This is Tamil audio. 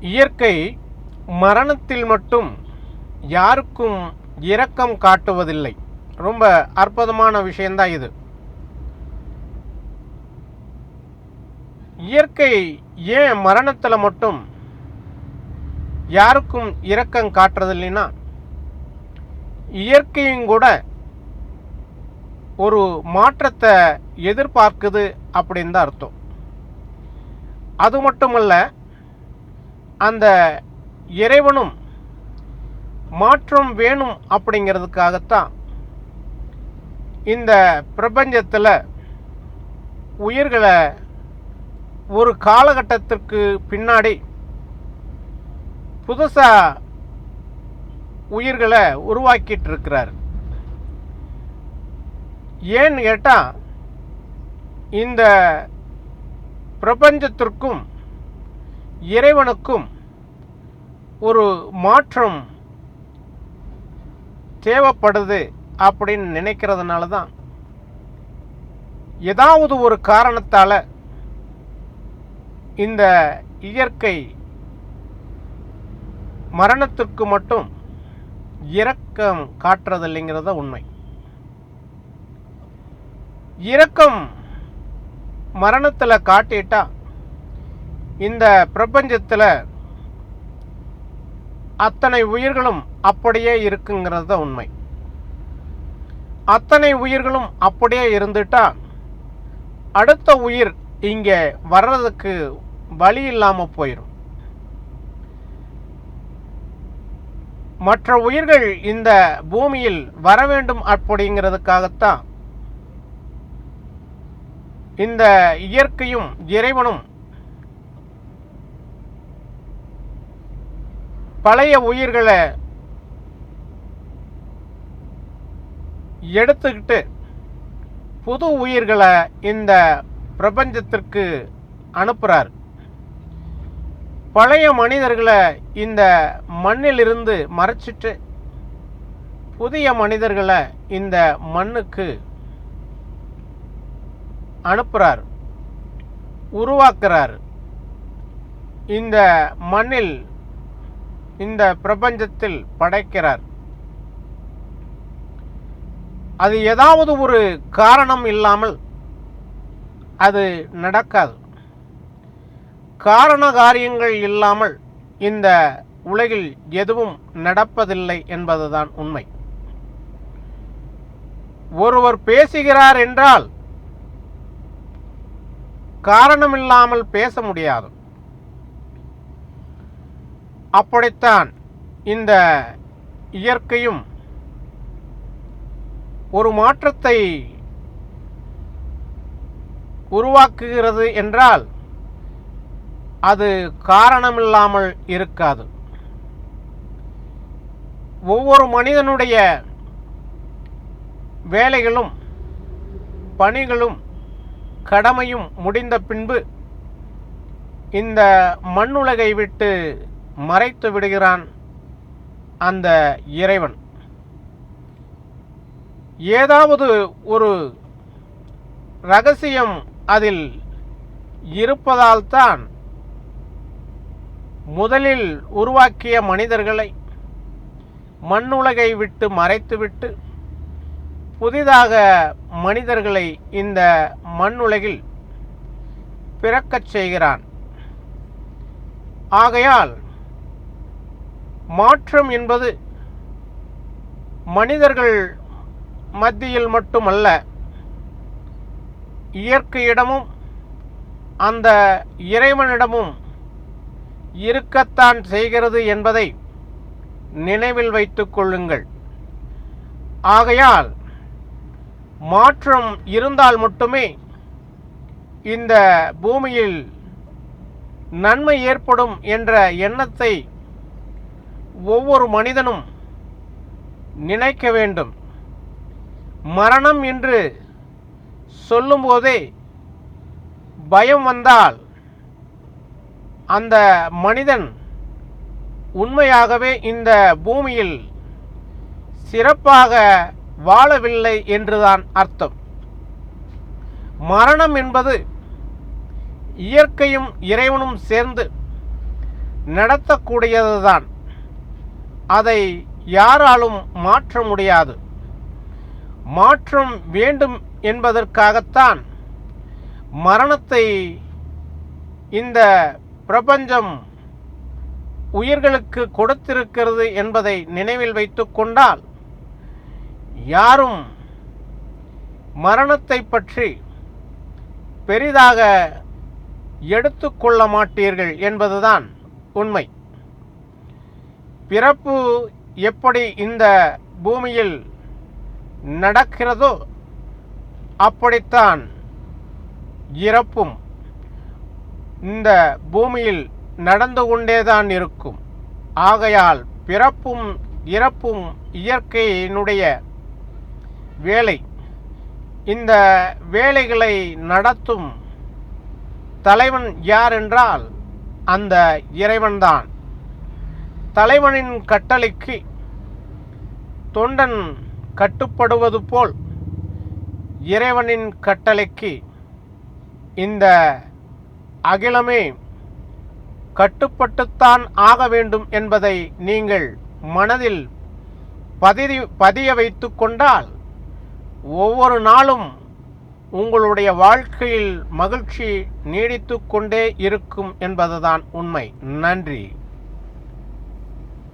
இயற்கை மரணத்தில் மட்டும் யாருக்கும் இரக்கம் காட்டுவதில்லை. ரொம்ப அற்புதமான விஷயந்தான் இது. இயற்கை ஏன் மரணத்தில் மட்டும் யாருக்கும் இரக்கம் காட்டுறதில்லைன்னா இயற்கையும் கூட ஒரு மாற்றத்தை எதிர்பார்க்குது அப்படின்னு தான் அர்த்தம். அது மட்டுமல்ல அந்த இறைவனும் மாற்றம் வேணும் அப்படிங்கிறதுக்காகத்தான் இந்த பிரபஞ்சத்தில் உயிர்களை ஒரு காலகட்டத்திற்கு பின்னாடி புதுசாக உயிர்களை உருவாக்கிட்டு இருக்கிறார் ஏன்னு கேட்டால் இந்த பிரபஞ்சத்திற்கும் இறைவனுக்கும் ஒரு மாற்றம் தேவைப்படுது அப்படின்னு நினைக்கிறதுனால தான் ஏதாவது ஒரு காரணத்தால் இந்த இயற்கை மரணத்திற்கு மட்டும் இரக்கம் காட்டுறதில்லைங்கிறத உண்மை. இரக்கம் மரணத்தில் காட்டிட்டா இந்த பிரபஞ்சத்தில் அத்தனை உயிர்களும் அப்படியே இருக்குங்கிறது தான் உண்மை. அத்தனை உயிர்களும் அப்படியே இருந்துட்டா அடுத்த உயிர் இங்கே வர்றதுக்கு வழி இல்லாமல் போயிடும் மற்ற உயிர்கள் இந்த பூமியில் வர வேண்டும் அப்படிங்கிறதுக்காகத்தான் இந்த இயற்கையும் இறைவனும் பழைய உயிர்களை எடுத்துக்கிட்டு புது உயிர்களை இந்த பிரபஞ்சத்திற்கு அனுப்புகிறார் பழைய மனிதர்களை இந்த மண்ணிலிருந்து மறைச்சிட்டு புதிய மனிதர்களை இந்த மண்ணுக்கு அனுப்புகிறார் உருவாக்குறார். இந்த மண்ணில் இந்த பிரபஞ்சத்தில் படைக்கிறார். அது ஏதாவது ஒரு காரணம் இல்லாமல் அது நடக்காது. காரண காரியங்கள் இல்லாமல் இந்த உலகில் எதுவும் நடப்பதில்லை என்பதுதான் உண்மை. ஒருவர் பேசுகிறார் என்றால் காரணமில்லாமல் பேச முடியாது. அப்படித்தான் இந்த இயற்கையும் ஒரு மாற்றத்தை உருவாக்குகிறது என்றால் அது காரணமில்லாமல் இருக்காது. ஒவ்வொரு மனிதனுடைய வேலைகளும் பணிகளும் கடமையும் முடிந்த பின்பு இந்த மண்ணுலகை விட்டு மறைத்து விடுகிறான் அந்த இறைவன். ஏதாவது ஒரு ரகசியம் அதில் இருப்பதால் தான் முதலில் உருவாக்கிய மனிதர்களை மண்ணுலகை விட்டு மறைத்துவிட்டு புதிதாக மனிதர்களை இந்த மண்ணுலகில் பிறக்கச் செய்கிறான். ஆகையால் மாற்றம் என்பது மனிதர்கள் மத்தியில் மட்டுமல்ல இயற்கையிடமும் அந்த இறைவனிடமும் இருக்கத்தான் செய்கிறது என்பதை நினைவில் வைத்துக் கொள்ளுங்கள். ஆகையால் மாற்றம் இருந்தால் மட்டுமே இந்த பூமியில் நன்மை ஏற்படும் என்ற எண்ணத்தை ஒவ்வொரு மனிதனும் நினைக்க வேண்டும். மரணம் என்று சொல்லும்போதே பயம் வந்தால் அந்த மனிதன் உண்மையாகவே இந்த பூமியில் சிறப்பாக வாழவில்லை என்றுதான் அர்த்தம். மரணம் என்பது இயற்கையும் இறைவனும் சேர்ந்து நடத்தக்கூடியதுதான். அதை யாராலும் மாற்ற முடியாது. மாற்றம் வேண்டும் என்பதற்காகத்தான் மரணத்தை இந்த பிரபஞ்சம் உயிர்களுக்கு கொடுத்திருக்கிறது என்பதை நினைவில் வைத்துக்கொண்டால் யாரும் மரணத்தை பற்றி பெரிதாக எடுத்துக்கொள்ள மாட்டீர்கள் என்பதுதான் உண்மை. பிறப்பு எப்படி இந்த பூமியில் நடக்கிறதோ அப்படித்தான் இறப்பும் இந்த பூமியில் நடந்து கொண்டேதான் இருக்கும். ஆகையால் பிறப்பும் இறப்பும் இயற்கையினுடைய வேலை. இந்த வேலைகளை நடத்தும் தலைவன் யார் என்றால் அந்த இறைவன்தான். தலைவனின் கட்டளைக்கு தொண்டன் கட்டுப்படுவது போல் இறைவனின் கட்டளைக்கு இந்த அகிலமே கட்டுப்பட்டுத்தான் ஆக வேண்டும் என்பதை நீங்கள் மனதில் பதிதி பதிய வைத்து கொண்டால் ஒவ்வொரு நாளும் உங்களுடைய வாழ்க்கையில் மகிழ்ச்சி நீடித்து கொண்டே இருக்கும் என்பதுதான் உண்மை. நன்றி.